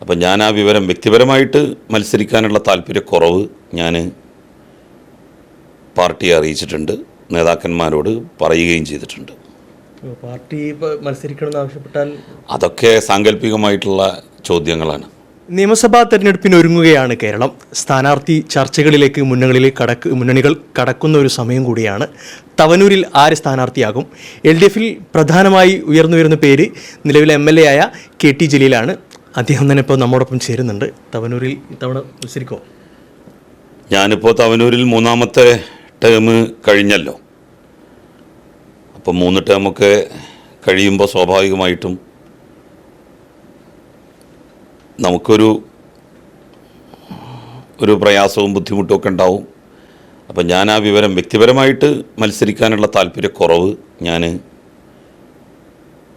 അപ്പം ഞാൻ ആ വിവരം വ്യക്തിപരമായിട്ട് മത്സരിക്കാനുള്ള താല്പര്യക്കുറവ് ഞാൻ പാർട്ടിയെ അറിയിച്ചിട്ടുണ്ട് നേതാക്കന്മാരോട് പറയുകയും ചെയ്തിട്ടുണ്ട്. പാർട്ടി മത്സരിക്കണമെന്ന് ആവശ്യപ്പെട്ടാൽ അതൊക്കെ സാങ്കല്പികമായിട്ടുള്ള ചോദ്യങ്ങളാണ്. നിയമസഭാ തെരഞ്ഞെടുപ്പിന് ഒരുങ്ങുകയാണ് കേരളം. സ്ഥാനാർത്ഥി ചർച്ചകളിലേക്ക് മുന്നണികളിലേക്ക് കടക്ക് മുന്നണികൾ കടക്കുന്ന ഒരു സമയം കൂടിയാണ്. തവനൂരിൽ ആര് സ്ഥാനാർത്ഥിയാകും? എൽ ഡി എഫിൽ പ്രധാനമായി ഉയർന്നു വരുന്ന പേര് നിലവിലെ എം എൽ എ ആയ കെ ടി ജലീലാണ്. അദ്ദേഹം തന്നെ ഇപ്പോൾ നമ്മോടൊപ്പം ചേരുന്നുണ്ട്. തവനൂരിൽ ഇത്തവണ മത്സരിക്കോ ഞാനിപ്പോൾ തവനൂരിൽ മൂന്നാമത്തെ ടേം കഴിഞ്ഞല്ലോ. അപ്പം മൂന്ന് ടേമൊക്കെ കഴിയുമ്പോൾ സ്വാഭാവികമായിട്ടും നമുക്കൊരു ഒരു പ്രയാസവും ബുദ്ധിമുട്ടും ഒക്കെ ഉണ്ടാവും. അപ്പം ഞാൻ ആ വിവരം വ്യക്തിപരമായിട്ട് മത്സരിക്കാനുള്ള താല്പര്യക്കുറവ് ഞാൻ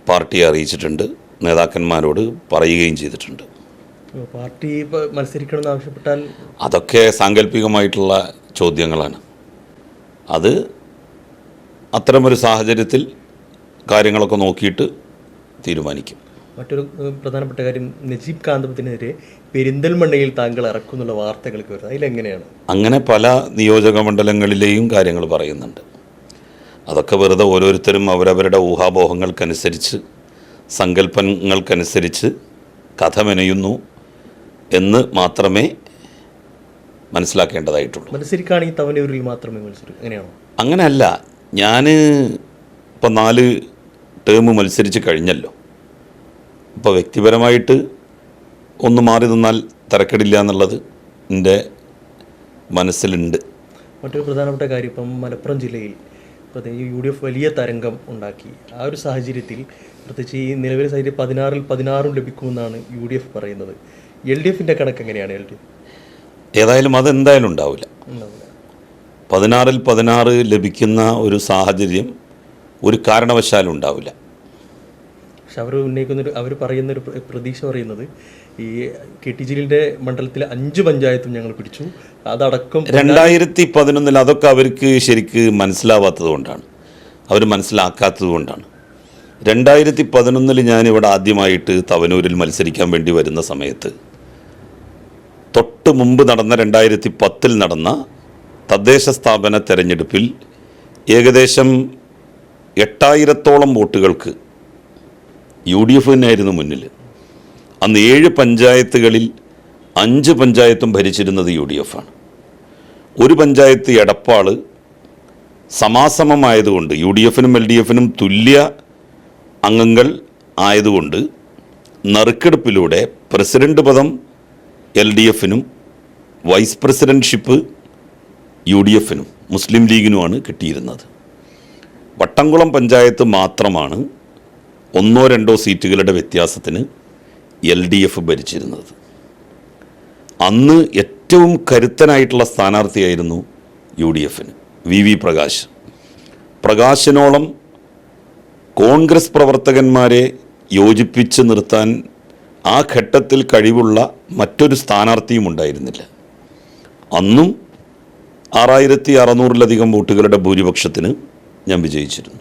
പാർട്ടിയെ അറിയിച്ചിട്ടുണ്ട്. നേതാക്കന്മാരോട് പറയുകയും ചെയ്തിട്ടുണ്ട്. പാർട്ടി മത്സരിക്കണമെന്ന് ആവശ്യപ്പെട്ടാൽ അതൊക്കെ സാങ്കല്പികമായിട്ടുള്ള ചോദ്യങ്ങളാണ്. അത് അത്തരമൊരു സാഹചര്യത്തിൽ കാര്യങ്ങളൊക്കെ നോക്കിയിട്ട് തീരുമാനിക്കും. മറ്റൊരു പ്രധാനപ്പെട്ട കാര്യം നജീബ് കാന്തപത്തിനെതിരെ പെരിന്തൽമണ്ണയിൽ താങ്കൾ ഇറക്കും എന്നുള്ള വാർത്തകൾക്ക് വരുന്നത് അതിലെങ്ങനെയാണ്? അങ്ങനെ പല നിയോജക മണ്ഡലങ്ങളിലെയും കാര്യങ്ങൾ പറയുന്നുണ്ട്. അതൊക്കെ വെറുതെ ഓരോരുത്തരും അവരവരുടെ ഊഹാപോഹങ്ങൾക്കനുസരിച്ച് സങ്കല്പങ്ങൾക്കനുസരിച്ച് കഥ മെനയുന്നു എന്ന് മാത്രമേ മനസ്സിലാക്കേണ്ടതായിട്ടുള്ളൂ. മത്സരിക്കുകയാണെങ്കിൽ തവനൂരിൽ മാത്രമേ മത്സരിക്കൂ അങ്ങനെയാണോ അങ്ങനെയല്ല ഞാൻ ഇപ്പം നാല് ടേം മത്സരിച്ച് കഴിഞ്ഞല്ലോ. ഇപ്പോൾ വ്യക്തിപരമായിട്ട് ഒന്ന് മാറി നിന്നാൽ തിരക്കടില്ല എന്നുള്ളത് എന്റെ മനസ്സിലുണ്ട്. മറ്റൊരു പ്രധാനപ്പെട്ട കാര്യം ഇപ്പം മലപ്പുറം ജില്ലയിൽ പ്രത്യേകിച്ച് യു ഡി എഫ് വലിയ തരംഗം ഉണ്ടാക്കി. ആ ഒരു സാഹചര്യത്തിൽ പ്രത്യേകിച്ച് ഈ നിലവിലെ സാഹചര്യം പതിനാറിൽ പതിനാറും ലഭിക്കുമെന്നാണ് യു ഡി എഫ് പറയുന്നത്. എൽ ഡി എഫിന്റെ കണക്ക് എങ്ങനെയാണ് എൽ ഡി എഫ്? ഏതായാലും അതെന്തായാലും ഉണ്ടാവില്ല. പതിനാറിൽ പതിനാറ് ലഭിക്കുന്ന ഒരു സാഹചര്യം ഒരു കാരണവശാലും ഉണ്ടാവില്ല. പക്ഷെ അവർ ഉന്നയിക്കുന്നൊരു അവർ പറയുന്ന ഒരു പ്രതീക്ഷ പറയുന്നത് ഈ കെ ടി ജലീലിന്റെ മണ്ഡലത്തിലെ അഞ്ച് പഞ്ചായത്തും ഞങ്ങൾ പിടിച്ചു. അതടക്കം രണ്ടായിരത്തി പതിനൊന്നിൽ അതൊക്കെ അവർക്ക് ശരിക്ക് മനസ്സിലാവാത്തത് കൊണ്ടാണ്. അവർ മനസ്സിലാക്കാത്തത് കൊണ്ടാണ്. രണ്ടായിരത്തി പതിനൊന്നിൽ ഞാനിവിടെ ആദ്യമായിട്ട് തവനൂരിൽ മത്സരിക്കാൻ വേണ്ടി വരുന്ന സമയത്ത് തൊട്ട് മുമ്പ് നടന്ന രണ്ടായിരത്തി പത്തിൽ നടന്ന തദ്ദേശ സ്ഥാപന തെരഞ്ഞെടുപ്പിൽ ഏകദേശം എട്ടായിരത്തോളം വോട്ടുകൾക്ക് യു ഡി എഫ് തന്നെയായിരുന്നു മുന്നിൽ. അന്ന് ഏഴ് പഞ്ചായത്തുകളിൽ അഞ്ച് പഞ്ചായത്തും ഭരിച്ചിരുന്നത് യു ഡി എഫ് ആണ്. ഒരു പഞ്ചായത്ത് എടപ്പാൾ സമാസമമായതുകൊണ്ട് യു ഡി എഫിനും എൽ ഡി എഫിനും തുല്യ അംഗങ്ങൾ ആയതുകൊണ്ട് നറുക്കെടുപ്പിലൂടെ പ്രസിഡന്റ് പദം എൽ ഡി എഫിനും വൈസ് പ്രസിഡൻഷിപ്പ് യു ഡി എഫിനും മുസ്ലിം ലീഗിനുമാണ് കിട്ടിയിരുന്നത്. വട്ടംകുളം പഞ്ചായത്ത് മാത്രമാണ് ഒന്നോ രണ്ടോ സീറ്റുകളുടെ വ്യത്യാസത്തിന് എൽ ഡി എഫ് ഭരിച്ചിരുന്നത്. അന്ന് ഏറ്റവും കരുത്തനായിട്ടുള്ള സ്ഥാനാർത്ഥിയായിരുന്നു യു ഡി എഫിന് വി വി പ്രകാശ്. പ്രകാശിനോളം കോൺഗ്രസ് പ്രവർത്തകന്മാരെ യോജിപ്പിച്ച് നിർത്താൻ ആ ഘട്ടത്തിൽ കഴിവുള്ള മറ്റൊരു സ്ഥാനാർത്ഥിയും ഉണ്ടായിരുന്നില്ല. അന്നും ആറായിരത്തി അറുന്നൂറിലധികം വോട്ടുകളുടെ ഭൂരിപക്ഷത്തിന് ഞാൻ വിജയിച്ചിരുന്നു.